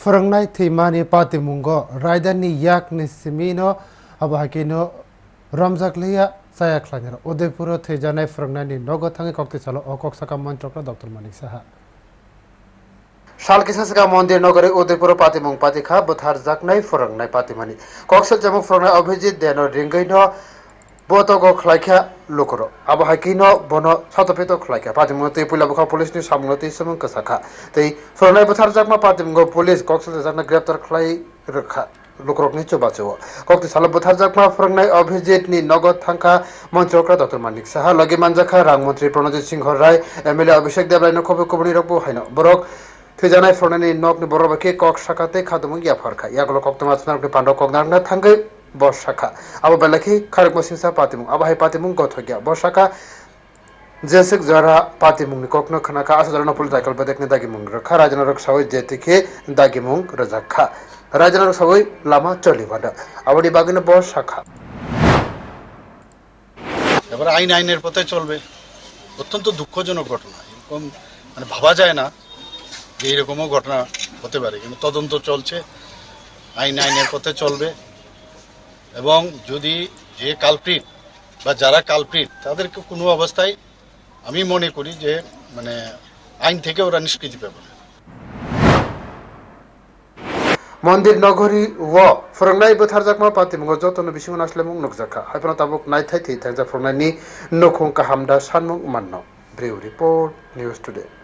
फोरोंनाय थैमानि पातिमुंगो रायदानि याकनि सिमिनो अबाहाकिनो रमजाकलिया जायाख्लाङो उदयपुर थैजानाय फोरोंनायनि नगो थाङै कक्तिसालो अकक साका मन्त्रक्र डक्टर मानिक साहा सालकिसासका मन्दिर नगरी उदयपुर पातिमुङ पातिखा बुथार जाकनाय फोरोंनाय पातिमानि कक्सल जामुक फोरोंनाय अभिजित देनो रिंगैनो बतगो lokoro abo hakino bono satopeto khlaika patim te pula bokha police ni samnati samang ka sakha tei sorai bathar jakma patim go police koksel jakna graptar khlai rakha লোকরক নিচো বাঁচো। কক্তি সাল বোথার জাকমা ফ্রংনাই অভিজিৎ, নি নগদ থাঙ্কা মন্ত্রকরা ডক্টর মানিক সাহা, লগে মানজাখা রাংমন্ত্রী প্রণজিৎ সিংহ রায়, এমএলএ অভিষেক দেবরায় নখবে কবনি রকবো হাইন বরক থিজানাই ফ্রনানি নগনি বড়বাকে, কক শাখাতে খাদমু গিয়া ফারখা। ইয়াগলো কক্তমা আপনার পাণ্ডব কক নাগনা থাঙ্গে বর্ষাখা। আবু বালাখি, খারক মসিসা পাতিমুং। আবা হাই পাতিমুং গত গিয়া বর্ষাখা, জেসেক জরা পাতিমুং কখনো খানাখা আসা জরা নপুল দাইকল বাদেক, নে, দাগিমুং, রখা রাজনা রক সাবই জেতে খে দাগিমুং, রজাখা। রাজনা রক সাবই লামা চলি বাডা আবডি বাগিন, বর্ষাখা। এবার আইন আইনের পথে চলবে। অত্যন্ত দুঃখজনক ঘটনা। এরকম মানে ভাবা যায় না যে এরকমও ঘটনা হতে পারে। কিন্তু তদন্ত চলছে। আইন আইনের পথে চলবে। এবং যদি যে কালপ্রিট বা যারা কালপ্রিট তাদেরকে কোনো অবস্থায় আমি মনে করি যে মানে আইন থেকে ওরা নিষ্কৃতি পাবে না। মন্দির নগরী ও ফরংনাই बोथारजाकमा पातिमुंगो जतनो बिसिङो नासलेमुं नुकजाखा हाइफना ताबुक नायथाय थै थांजा फरंनायनि नखुं काहामदा सानमुं माननो ब्रिउ रिपोर्ट निउज टुडे